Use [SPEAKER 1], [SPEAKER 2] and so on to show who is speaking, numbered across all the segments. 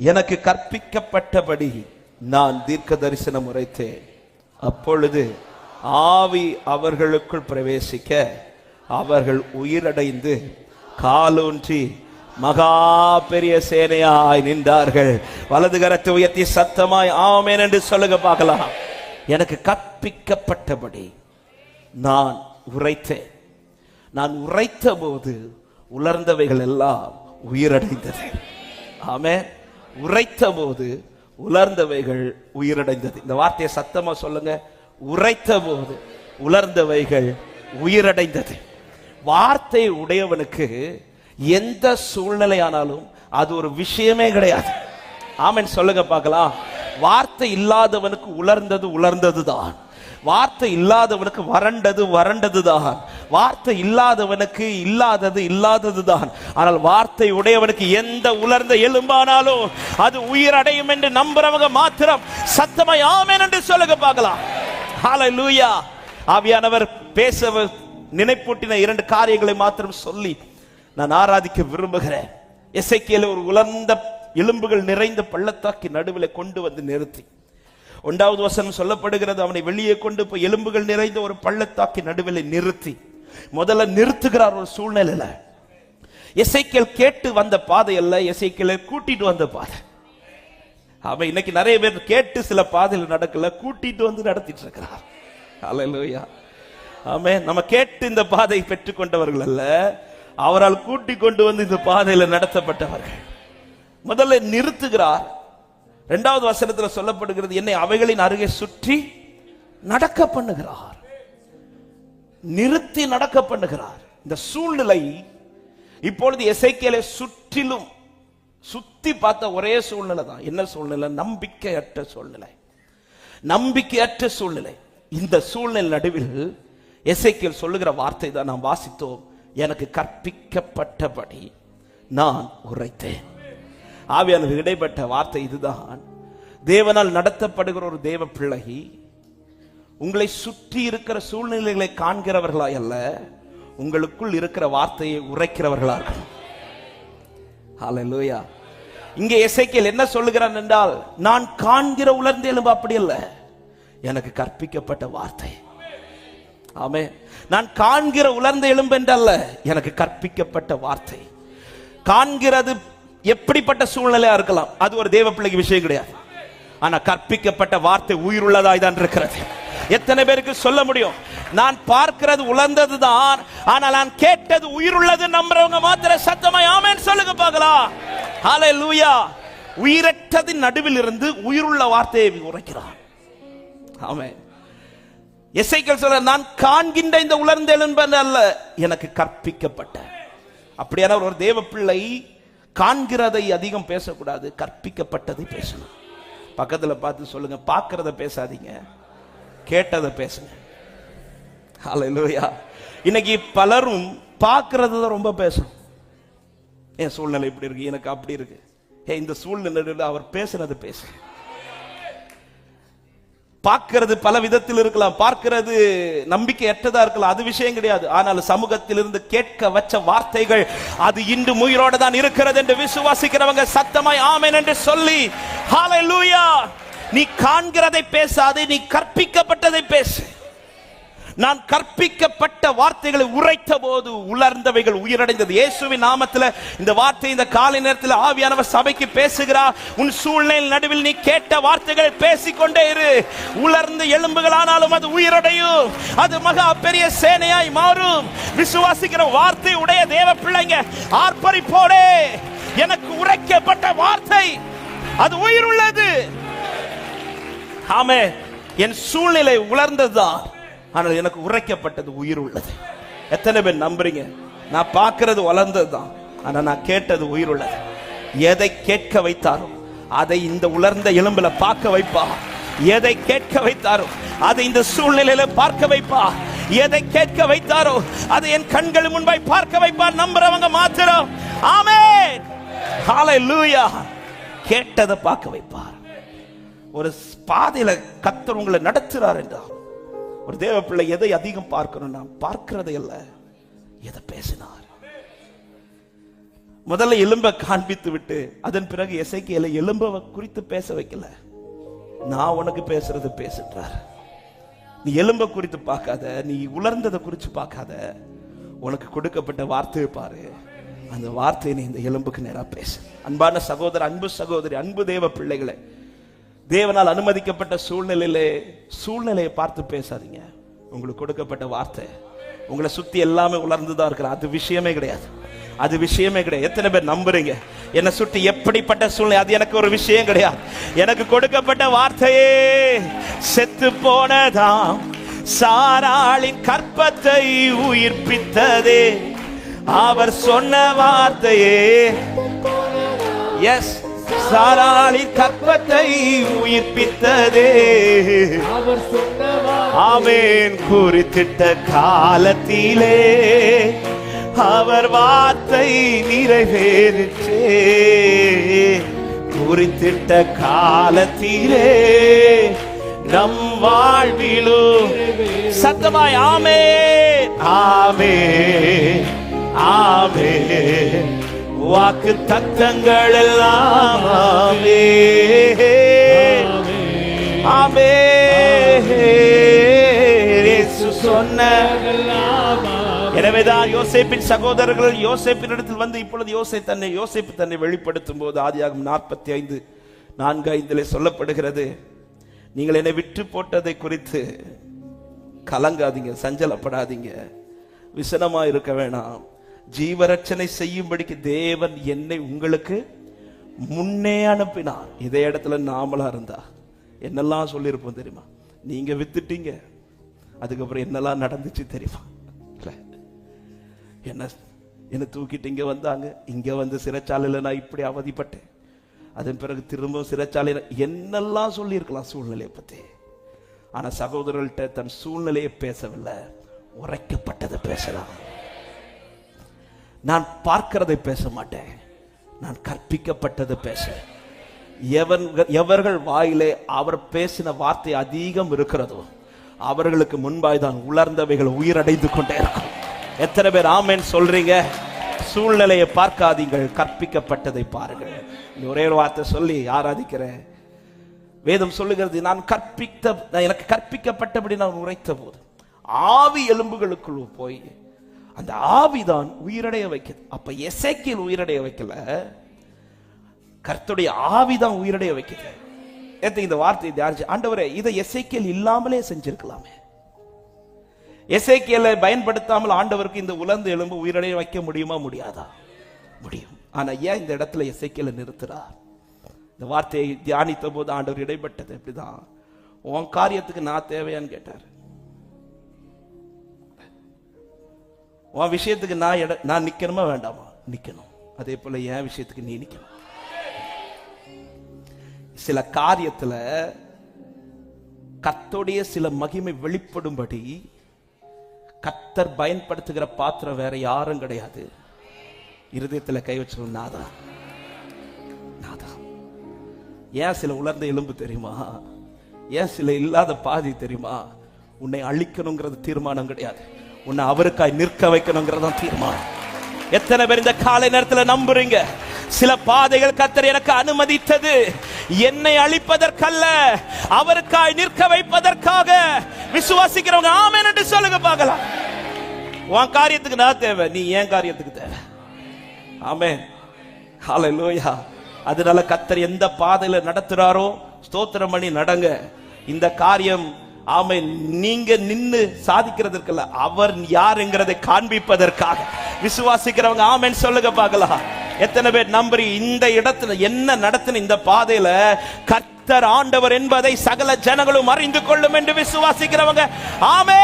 [SPEAKER 1] எனக்கு கற்பிக்கப்பட்டபடி நான் தீர்க்க தரிசனம் உரைத்தேன். அப்பொழுது ஆவி அவர்களுக்குள் பிரவேசிக்க அவர்கள் உயிரடைந்து காலூன்றி மகா பெரிய சேனையாய் நின்றார்கள். வலது கரத்தை உயர்த்தி சத்தமாய் ஆமேன் என்று சொல்லுங்க பார்க்கலாம். எனக்கு கற்பிக்கப்பட்டபடி நான் உரைத்தேன். நான் உரைத்த போது உலர்ந்தவைகள் எல்லாம் உயிரடைந்தது. ஆமே உரைத்த போது உலர்ந்தவைகள் உயிரடைந்தது. இந்த வார்த்தையை சத்தமா சொல்லுங்க. உரைத்த போது உலர்ந்தவைகள் உயிரடைந்தது. வார்த்தை உடையவனுக்கு எந்த சூழ்நிலையானாலும் அது ஒரு விஷயமே கிடையாது. ஆமன் சொல்லுங்க பார்க்கலாம். வார்த்தை இல்லாதவனுக்கு உலர்ந்தது உலர்ந்தது தான் வார்த்தை இல்லாதவனுக்கு வறண்டது வறண்டது தான் வார்த்தை இல்லாதவனுக்கு இல்லாதது இல்லாதது தான் ஆனால் வார்த்தை உடையவனுக்கு எந்த உலர்ந்த எலும்பானாலும் அது உயிரடையும் என்று நம்புறவங்க மாத்திரம் சத்தமாய் ஆமேன் என்று சொல்லுங்க பார்க்கலாம். லூயா ஆவியானவர் பேச நினைப்பூட்டின இரண்டு காரியங்களை மாத்திரம் சொல்லி நான் ஆராதிக்க விரும்புகிறேன். எசைக்கியல ஒரு உலர்ந்த எலும்புகள் நிறைந்த பள்ளத்தாக்கி நடுவில் கொண்டு வந்து நிறுத்தி. ஒன்றாவது வசனம் சொல்லப்படுகிறது அவனை வெளியே கொண்டு போய் எலும்புகள் நிறைந்த ஒரு பள்ளத்தாக்கி நடுவில் நிறுத்தி. முதல்ல நிறுத்துகிறார் ஒரு சூழ்நிலையில. எசைக்கேல் கேட்டு வந்த பாதை அல்ல எசைக்கேலை கூட்டிட்டு வந்த பாதை. அவன் இன்னைக்கு நிறைய பேர் கேட்டு சில பாதையில் நடக்கல கூட்டிட்டு வந்து நடத்திட்டு இருக்கிறார். அல்லேலூயா ஆமே நம்ம கேட்டு இந்த பாதை பெற்றுக்கொண்டவர்கள் அல்ல அவரால் கூட்டி கொண்டு வந்து இந்த பாதையில நடத்தப்பட்டவர்கள். முதல்ல நிறுத்துகிறார். இரண்டாவது வசனத்தில் சொல்லப்படுகிறது என்னை அவைகளின் அருகே சுற்றி நடக்க பண்ணுகிறார். நிறுத்தி நடக்க பண்ணுகிறார். இந்த சூழ்நிலை இப்பொழுது எசைக்கேலை சுற்றிலும் சுத்தி பார்த்த ஒரே சூழ்நிலை தான். என்ன சூழ்நிலை? நம்பிக்கையற்ற சூழ்நிலை. நம்பிக்கையற்ற சூழ்நிலை. இந்த சூழ்நிலை நடுவில் எசைக்கேல் சொல்லுகிற வார்த்தை தான் நாம் வாசித்தோம். எனக்கு கற்பிக்கப்பட்டபடி நான் உரைத்தேன். ஆவியானது இடைப்பட்ட வார்த்தை இதுதான். தேவனால் நடத்தப்படுகிற ஒரு தேவ பிள்ளை உங்களை சுற்றி இருக்கிற சூழ்நிலைகளை காண்கிறவர்களாய் அல்ல உங்களுக்குள் இருக்கிற வார்த்தையை உரைக்கிறவர்களா ஹalleluya இங்கே எசேக்கியேல் என்ன சொல்லுகிறான் என்றால் நான் காண்கிற உலர்ந்த எலும்பு அப்படி அல்ல. எனக்கு கற்பிக்கப்பட்ட வார்த்தை. ஆமே நான் காண்கிற உலர்ந்த எலும்பு என்றல்ல எனக்கு கற்பிக்கப்பட்ட வார்த்தை. காண்கிறது எப்படிப்பட்ட சூழ்நிலையா இருக்கலாம் அது ஒரு தேவ பிள்ளைக்கு விஷயம் கிடையாது. ஆனா கற்பிக்கப்பட்ட வார்த்தை உயிருள்ளதாய் தான் இருக்கிறது. எத்தனை பேருக்கு சொல்ல முடியும்? நான் பார்க்கிறது உலர்ந்தது தான் ஆனால் நான் கேட்டது உயிருள்ளது நம்புறவங்க மாத்திர சத்தமாய் ஆமேன் சொல்லுங்க பார்க்கலாம். ஹalleluya உயிரற்றதின் நடுவில் இருந்து உயிருள்ள வார்த்தையை உரைக்கிறான். ஆமே எசைக்கள் சொல்ற நான் காண்கின்ற இந்த உலர்ந்த எலும்பு அல்ல எனக்கு கற்பிக்கப்பட்ட. அப்படியான ஒரு தேவ பிள்ளை காண்கிறதை அதிகம் பேசக்கூடாது கற்பிக்கப்பட்டதை பேசணும். பக்கத்தில் பார்த்து சொல்லுங்க பார்க்கறத பேசாதீங்க. கேட்டதை பேசுங்க. ஹalleluya இன்னைக்கு பலரும் பார்க்கறது தான் ரொம்ப பேசும் என் சூழ்நிலை இப்படி இருக்கு எனக்கு அப்படி இருக்கு. ஏ இந்த சூழ்நிலையில் அவர் பேசுனது பேசு. பார்க்கிறது பல விதத்தில் இருக்கலாம். பார்க்கிறது நம்பிக்கையற்றதா இருக்கலாம். அது விஷயம் கிடையாது. ஆனால் சமூகத்திலிருந்து கேட்க வச்ச வார்த்தைகள் அது இன்று உயிரோட தான் இருக்கிறது என்று விசுவாசிக்கிறவங்க சத்தமாய் ஆமேன் என்று சொல்லி ஹalleluya நீ காண்கிறதை பேசாது நீ கற்பிக்கப்பட்டதை பேசு. நான் கற்பிக்கப்பட்ட வார்த்தைகளை உரைத்த போது உலர்ந்தவைகள் உயிரடைந்தது. இயேசுவின் நாமத்தில் இந்த வார்த்தை இந்த காலை நேரத்தில் ஆவியானவர் சபைக்கு பேசுகிறார் உன் சூழ்நிலை நடுவில் நீ கேட்ட வார்த்தைகளை பேசிக்கொண்டே இரு. உலர்ந்த எலும்புகளானாலும் அது உயிரடையும். அது மகா பெரிய சேனையாய் மாறும். விசுவாசிக்கிற வார்த்தை உடைய தேவ பிள்ளைங்க ஆர்ப்பரிப்போடே. எனக்கு உரைக்கப்பட்ட வார்த்தை அது உயிருள்ளது. ஆமே என் சூழ்நிலை உலர்ந்ததுதான் ஆனால் எனக்கு உரைக்கப்பட்டது உயிர் உள்ளது. எத்தனை பேர் நம்புறீங்க? நான் பார்க்கறது வளர்ந்தது தான் ஆனா நான் கேட்டது உயிர் உள்ளது. எதை கேட்க வைத்தாரோ அதை இந்த உலர்ந்த எலும்புல பார்க்க வைப்பா. எதை கேட்க வைத்தாரோ அதை இந்த சூழ்நிலையில பார்க்க வைப்பா. எதை கேட்க வைத்தாரோ அதை என் கண்கள் முன்பாய் பார்க்க வைப்பார் நம்புறவங்க மாத்திரம். காலை ஹalleluya. கேட்டதை பார்க்க வைப்பார். ஒரு பாதையில கத்தர் உங்களை நடத்துறார் என்றால் ஒரு தேவ பிள்ளை எதை அதிகம் பார்க்கணும் நான் பார்க்கிறதை அல்ல எதை பேசினார்? முதல்ல எலும்ப காண்பித்து விட்டு அதன் பிறகு இசைக்கையில எலும்ப குறித்து பேச வைக்கல. நான் உனக்கு பேசுறது பேசுன்றார் நீ எலும்ப குறித்து பார்க்காத நீ உலர்ந்ததை குறித்து பார்க்காத. உனக்கு கொடுக்கப்பட்ட வார்த்தையை பாரு. அந்த வார்த்தையை நீ இந்த எலும்புக்கு நேரா பேசு. அன்பான சகோதர அன்பு சகோதரி அன்பு தேவ பிள்ளைகளை தேவனால் அனுமதிக்கப்பட்ட சூழ்நிலையிலே சூழ்நிலையை பார்த்து பேசாதீங்க. உங்களுக்கு கொடுக்கப்பட்ட வார்த்தை உங்களை சுத்தி எல்லாமே உலர்ந்து தான் இருக்கிற அது விஷயமே கிடையாது. அது விஷயமே கிடையாது. எத்தனை பேர் நம்புறீங்க? என்னை சுட்டி எப்படிப்பட்ட சூழ்நிலை அது எனக்கு ஒரு விஷயம் கிடையாது. எனக்கு கொடுக்கப்பட்ட வார்த்தையே செத்து போனதாம். சாராளின் கற்பத்தை உயிர்ப்பித்ததே. அவர் சொன்ன வார்த்தையே. எஸ் சாராளின் கற்பத்தை உயிர்ப்பித்ததே.
[SPEAKER 2] அவர்
[SPEAKER 1] ஆமேன் குறித்திட்ட காலத்திலே அவர் வார்த்தை நிறைவேறிற்றே. குறித்திட்ட காலத்திலே நம் வாழ்விலும் சத்தமாய் ஆமே ஆமே ஆமே வாக்கு தத்தங்கள் எல்லாம் ஆமே. ஆமே சொன்ன. எனவேதான் யோசேப்பின் சகோதரர்கள் யோசேப்பின் இடத்தில் வந்து இப்பொழுது யோசை தன்னை யோசேப்பு தன்னை வெளிப்படுத்தும் போது ஆதியாகும் நாற்பத்தி ஐந்து நான்கு ஐந்திலே சொல்லப்படுகிறது. நீங்கள் என்னை விட்டு போட்டதை குறித்து கலங்காதீங்க சஞ்சலப்படாதீங்க. விசனமா இருக்க வேணாம். ஜீவரட்சனை செய்யும்படிக்கு தேவன் என்னை உங்களுக்கு முன்னே அனுப்பினார். இதே இடத்துல நாமளா இருந்தா என்னெல்லாம் சொல்லியிருப்போம் தெரியுமா? நீங்க வித்துட்டீங்க அதுக்கப்புறம் என்னெல்லாம் நடந்துச்சு தெரியுமா? என்ன என்ன தூக்கிட்டு இங்கே வந்தாங்க? இங்கே வந்து சிறைச்சாலையில நான் இப்படி அவதிப்பட்டேன். அதன் பிறகு திரும்ப சிறைச்சாலையில என்னெல்லாம் சொல்லியிருக்கலாம் சூழ்நிலையை பற்றி ஆனால் சகோதரர்கள்ட்ட தன் சூழ்நிலையை பேசவில்லை. உரைக்கப்பட்டதை பேசலாம். நான் பார்க்கிறதை பேச மாட்டேன். நான் கற்பிக்கப்பட்டதை பேசுவேன் எவன் எவர்கள் வாயிலே அவர் பேசின வார்த்தை அதிகம் இருக்கிறதோ அவர்களுக்கு முன்பாய் தான் உலர்ந்தவைகள் உயிரடைந்து கொண்டே இருக்கும். எத்தனை பேர் ஆமேன் சொல்றீங்க? சூழ்நிலையை பார்க்காதீங்கள் கற்பிக்கப்பட்டதை பாருங்கள். ஒரே ஒரு வார்த்தை சொல்லி ஆராதிக்கிறேன் வேதம் சொல்லுகிறது நான் கற்பித்த நான் எனக்கு கற்பிக்கப்பட்டபடி நான் உரைத்த போது ஆவி எலும்புகளுக்குள் போய் அந்த ஆவிதான் உயிரடைய வைக்குது. அப்ப எசைக்கில் உயிரடைய வைக்கல. கர்த்துடைய ஆவிதான் உயிரடைய வைக்குது. ஏத்த இந்த வார்த்தையை தியானிச்சு ஆண்டவரே இதை எசைக்கியல் இல்லாமலே செஞ்சிருக்கலாமே. எசைக்கியலை பயன்படுத்தாமல் ஆண்டவருக்கு இந்த உலர்ந்து எலும்பு உயிரடைய வைக்க முடியுமா? முடியாதா? முடியும். ஆனா ஏன் இந்த இடத்துல எசைக்கியலை நிறுத்துறார்? இந்த வார்த்தையை தியானித்த போது ஆண்டவர் இடைப்பட்டது எப்படிதான்? உன் காரியத்துக்கு நான் தேவையான்னு கேட்டார். உன் விஷயத்துக்கு நான் இட நான் நிக்கணுமா வேண்டாமா? நிக்கணும். அதே போல என் விஷயத்துக்கு நீ நிக்கணும். சில காரியத்துல கத்தோடைய சில மகிமை வெளிப்படும்படி கத்தர் பயன்படுத்துகிற பாத்திரம் வேற யாரும் கிடையாது. இருதயத்துல கை வச்சு நாதா நாதா ஏன் சில உலர்ந்த எலும்பு தெரியுமா? ஏன் சில இல்லாத பாதி தெரியுமா? உன்னை அழிக்கணுங்கிறது தீர்மானம் கிடையாது. உன்னை அவருக்காய் நிற்க வைக்கணுங்கிறது தீர்மானம். எத்தனை பேர் இந்த காலை நேரத்துல நம்புறீங்க? சில பாதைகள் கத்தர் எனக்கு அனுமதித்தது. என்னை அழிப்பதற்கல்ல அவருக்காய் நிற்க வைப்பதற்காக விசுவாசிக்கிறவங்க ஆமேன் என்று சொல்லுங்க பார்க்கலாம். உன் காரியத்துக்கு நான் தேவை நீ ஏன் காரியத்துக்கு தேவை. ஆமென். லோயா அதனால கத்தர் எந்த பாதையில நடத்துறாரோ ஸ்தோத்திரம் பண்ணி நடங்க. இந்த காரியம் ஆமை நீங்க நின்னு சாதிக்கிறதற்கல்ல அவர் யாருங்கிறதை காண்பிப்பதற்காக. விசுவாசிக்கிறவங்க ஆமைன்னு சொல்லுங்க பார்க்கலாம். எத்தனை பேர் நம்புறி இந்த இடத்துல என்ன நடத்தின இந்த பாதையில கர்த்தர் ஆண்டவர் என்பதை சகல ஜனங்களும் அறிந்து கொள்ளும் என்று விசுவாசிக்கிறவங்க ஆமே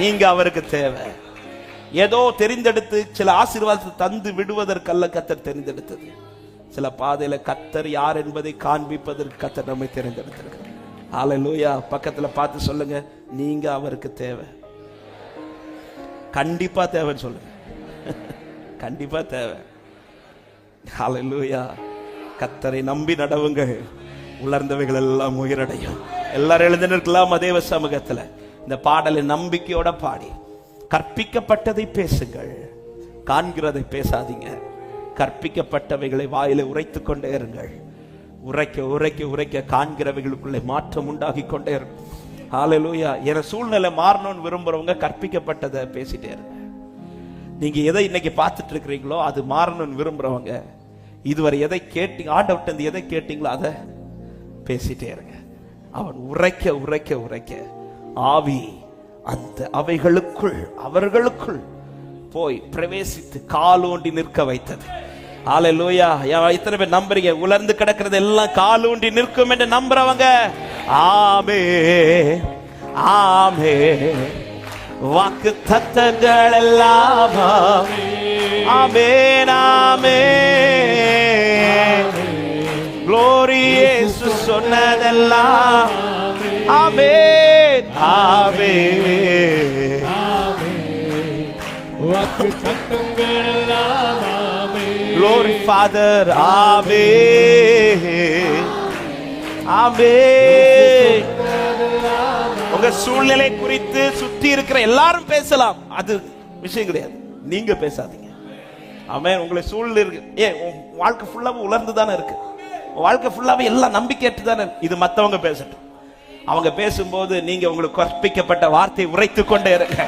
[SPEAKER 1] நீங்க அவருக்கு தேவை. ஏதோ தெரிந்தெடுத்து சில ஆசீர்வாதத்தை தந்து விடுவதற்கல்ல கத்தர் தெரிந்தெடுத்தது. சில பாதையில கத்தர் யார் என்பதை காண்பிப்பதற்கு கத்தர் நம்மை தெரிந்தெடுத்திருக்கிறார். ஆலை லூயா பக்கத்தில் பார்த்து சொல்லுங்க. நீங்க அவருக்கு தேவை. கண்டிப்பா தேவைன்னு சொல்லுங்க. கண்டிப்பா தேவை. ஹalleluya கத்தரை நம்பி நடவுங்கள். உலர்ந்தவைகள் எல்லாம் உயிரடையும். எல்லாரும் எழுந்து தேவ சமூகத்தில். இந்த பாடலை நம்பிக்கையோட பாடி. கற்பிக்கப்பட்டதை பேசுங்கள். காண்கிறதை பேசாதீங்க. கற்பிக்கப்பட்டவைகளை வாயில உரைத்துக் கொண்டே இருங்கள். உரைக்க உரைக்க உரைக்க காண்கிறவைகளுக்குள்ளே மாற்றம் உண்டாகி கொண்டே இருக்கும். ஹalleluya என சூழ்நிலை மாறணும்னு விரும்புறவங்க கற்பிக்கப்பட்டதை பேசிட்டே இருங்க நீங்க எதை இன்னைக்கு பார்த்துட்டு இருக்கிறீங்களோ அது மாறணும்னு விரும்புறவங்க இதுவரை எதை கேட்டி ஆண்டவர்கிட்ட இருந்து எதை கேட்டீங்களோ அதை பேசிட்டே இருங்க அவன் உரைக்க உரைக்க உரைக்க ஆவி அந்த அவைகளுக்குள் அவர்களுக்குள் போய் பிரவேசித்து காலோண்டி நிற்க வைத்தது. ஆலை யா இத்தனை பேர் நம்புறீங்க. உலர்ந்து கிடக்கிறது எல்லாம் காலூண்டி நிற்கும் என்று நம்புறவங்க. ஆமே ஆமே வாக்கு தத்தங்கள் எல்லாம். ஆமே நாமே glory சொன்னதெல்லாம். ஆமே ஆமே
[SPEAKER 2] வாக்கு
[SPEAKER 1] glory father Amen. Amen. உங்க சூழ்நிலை குறித்து சுத்தி இருக்கிற எல்லாரும் பேசலாம். அது விஷயம் கிடையாது. நீங்க பேசாதீங்க. அவன் உங்களை சூழ்நிலை இருக்கு. ஏ உன் வாழ்க்கை ஃபுல்லாவே உலர்ந்து தானே இருக்கு. வாழ்க்கை ஃபுல்லாவே எல்லாம் நம்பிக்கையற்று தானே இது மத்தவங்க பேசட்டும். அவங்க பேசும்போது நீங்க உங்களுக்கு கற்பிக்கப்பட்ட வார்த்தை உரைத்து கொண்டே இருக்க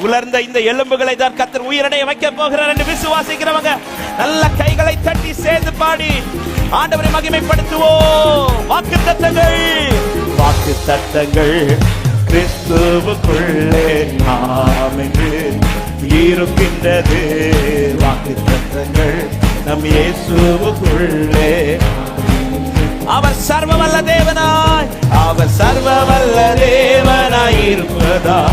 [SPEAKER 1] உலர்ந்த இந்த எலும்புகளை தான் கத்தர் உயிரடைய வைக்க போகிறார் என்று விசுவாசிக்கிறவங்க. நல்ல கைகளை தட்டி சேர்ந்து பாடி ஆண்டவரை மகிமைப்படுத்துவோம். வாக்கு தத்தங்கள். வாக்கு தத்தங்கள். கிறிஸ்துவுக்குள்ளே நாம் இருக்கின்றது. வாக்கு தத்தங்கள் நம் இயேசுவுக்குள்ளே. அவர் சர்வ வல்ல தேவனாய். அவர் சர்வ வல்ல தேவனாய் இருப்பதா?